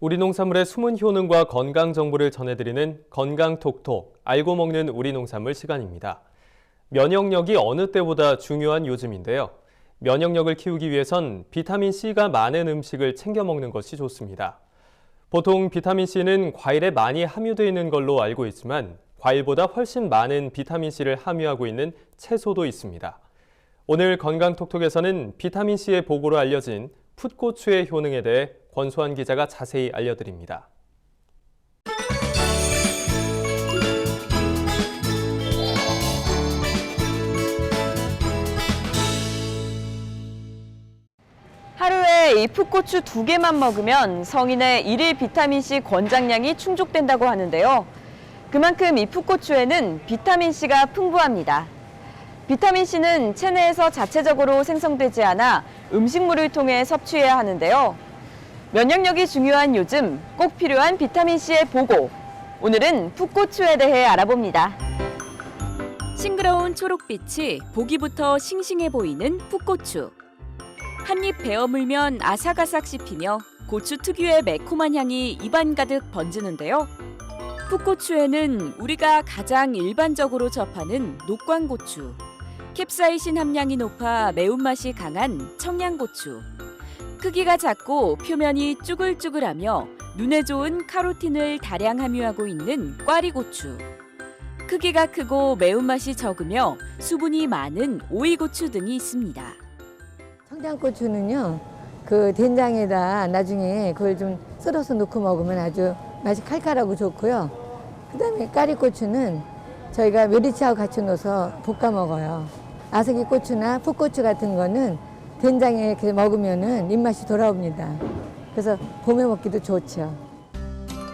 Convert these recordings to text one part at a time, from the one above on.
우리 농산물의 숨은 효능과 건강 정보를 전해드리는 건강톡톡 알고 먹는 우리 농산물 시간입니다. 면역력이 어느 때보다 중요한 요즘인데요. 면역력을 키우기 위해선 비타민 C가 많은 음식을 챙겨 먹는 것이 좋습니다. 보통 비타민 C는 과일에 많이 함유되어 있는 걸로 알고 있지만 과일보다 훨씬 많은 비타민 C를 함유하고 있는 채소도 있습니다. 오늘 건강톡톡에서는 비타민 C의 보고로 알려진 풋고추의 효능에 대해 권수환 기자가 자세히 알려드립니다. 하루에 이 풋고추 두 개만 먹으면 성인의 일일 비타민C 권장량이 충족된다고 하는데요. 그만큼 이 풋고추에는 비타민C가 풍부합니다. 비타민C는 체내에서 자체적으로 생성되지 않아 음식물을 통해 섭취해야 하는데요. 면역력이 중요한 요즘 꼭 필요한 비타민C의 보고. 오늘은 풋고추에 대해 알아봅니다. 싱그러운 초록빛이 보기부터 싱싱해 보이는 풋고추. 한입 베어 물면 아삭아삭 씹히며 고추 특유의 매콤한 향이 입안 가득 번지는데요. 풋고추에는 우리가 가장 일반적으로 접하는 녹광고추, 캡사이신 함량이 높아 매운맛이 강한 청양고추, 크기가 작고 표면이 쭈글쭈글하며 눈에 좋은 카로틴을 다량 함유하고 있는 꽈리고추, 크기가 크고 매운맛이 적으며 수분이 많은 오이고추 등이 있습니다. 청양고추는요, 그 된장에다 나중에 그걸 좀 썰어서 넣고 먹으면 아주 맛이 칼칼하고 좋고요. 그 다음에 까리고추는 저희가 멸치하고 같이 넣어서 볶아 먹어요. 아삭이 고추나 풋고추 같은 거는 된장에 이렇게 먹으면은 입맛이 돌아옵니다. 그래서 봄에 먹기도 좋죠.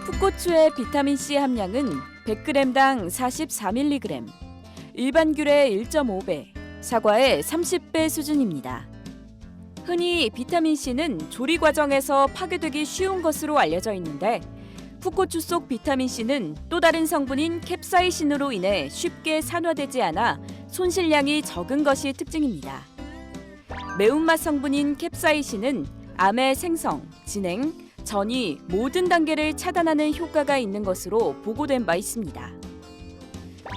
풋고추의 비타민C 함량은 100g당 44mg, 일반 귤의 1.5배, 사과의 30배 수준입니다. 흔히 비타민C는 조리 과정에서 파괴되기 쉬운 것으로 알려져 있는데 풋고추 속 비타민C는 또 다른 성분인 캡사이신으로 인해 쉽게 산화되지 않아 손실량이 적은 것이 특징입니다. 매운맛 성분인 캡사이신은 암의 생성, 진행, 전이 모든 단계를 차단하는 효과가 있는 것으로 보고된 바 있습니다.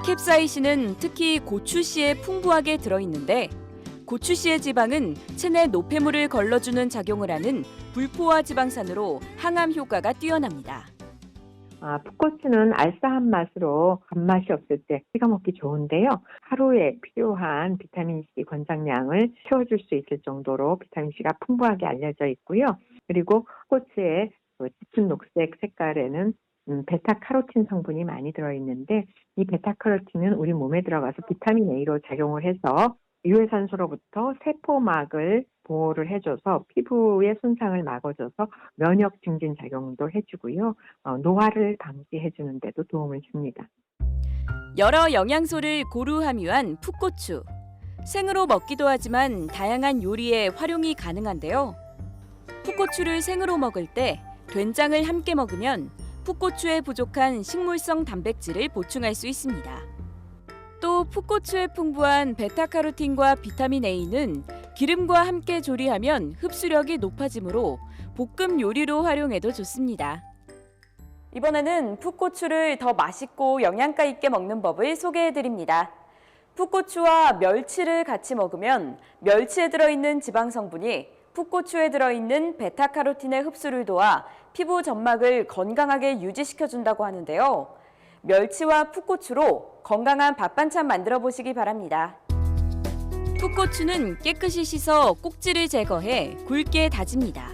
캡사이신은 특히 고추씨에 풍부하게 들어있는데 고추씨의 지방은 체내 노폐물을 걸러주는 작용을 하는 불포화 지방산으로 항암 효과가 뛰어납니다. 아, 풋고추는 알싸한 맛으로 단맛이 없을 때 찍어 먹기 좋은데요. 하루에 필요한 비타민C 권장량을 채워줄 수 있을 정도로 비타민C가 풍부하게 알려져 있고요. 그리고 풋고추의 그 짙은 녹색 색깔에는 음, 베타카로틴 성분이 많이 들어있는데 이 베타카로틴은 우리 몸에 들어가서 비타민 A로 작용을 해서 유해산소로부터 세포막을 보호를 해줘서 피부의 손상을 막아줘서 면역 증진 작용도 해주고요. 어, 노화를 방지해주는 데도 도움을 줍니다. 여러 영양소를 고루 함유한 풋고추. 생으로 먹기도 하지만 다양한 요리에 활용이 가능한데요. 풋고추를 생으로 먹을 때 된장을 함께 먹으면 풋고추에 부족한 식물성 단백질을 보충할 수 있습니다. 또 풋고추에 풍부한 베타카로틴과 비타민 A는 기름과 함께 조리하면 흡수력이 높아지므로 볶음 요리로 활용해도 좋습니다. 이번에는 풋고추를 더 맛있고 영양가 있게 먹는 법을 소개해 드립니다. 풋고추와 멸치를 같이 먹으면 멸치에 들어있는 지방 성분이 풋고추에 들어있는 베타카로틴의 흡수를 도와 피부 점막을 건강하게 유지시켜 준다고 하는데요. 멸치와 풋고추로 건강한 밥 반찬 만들어 보시기 바랍니다. 풋고추는 깨끗이 씻어 꼭지를 제거해 굵게 다집니다.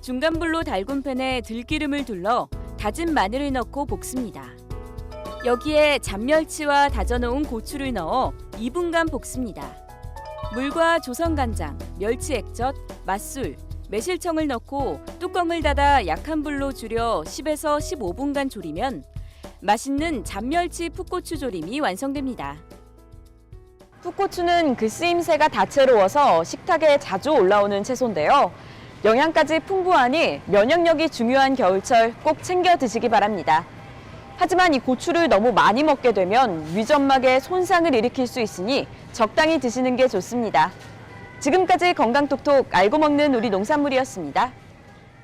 중간불로 달군 팬에 들기름을 둘러 다진 마늘을 넣고 볶습니다. 여기에 잔멸치와 다져놓은 고추를 넣어 2분간 볶습니다. 물과 조선간장, 멸치 액젓, 맛술, 매실청을 넣고 뚜껑을 닫아 약한 불로 줄여 10에서 15분간 조리면 맛있는 잔멸치 풋고추 조림이 완성됩니다. 풋고추는 그 쓰임새가 다채로워서 식탁에 자주 올라오는 채소인데요. 영양까지 풍부하니 면역력이 중요한 겨울철 꼭 챙겨 드시기 바랍니다. 하지만 이 고추를 너무 많이 먹게 되면 위점막에 손상을 일으킬 수 있으니 적당히 드시는 게 좋습니다. 지금까지 건강톡톡 알고 먹는 우리 농산물이었습니다.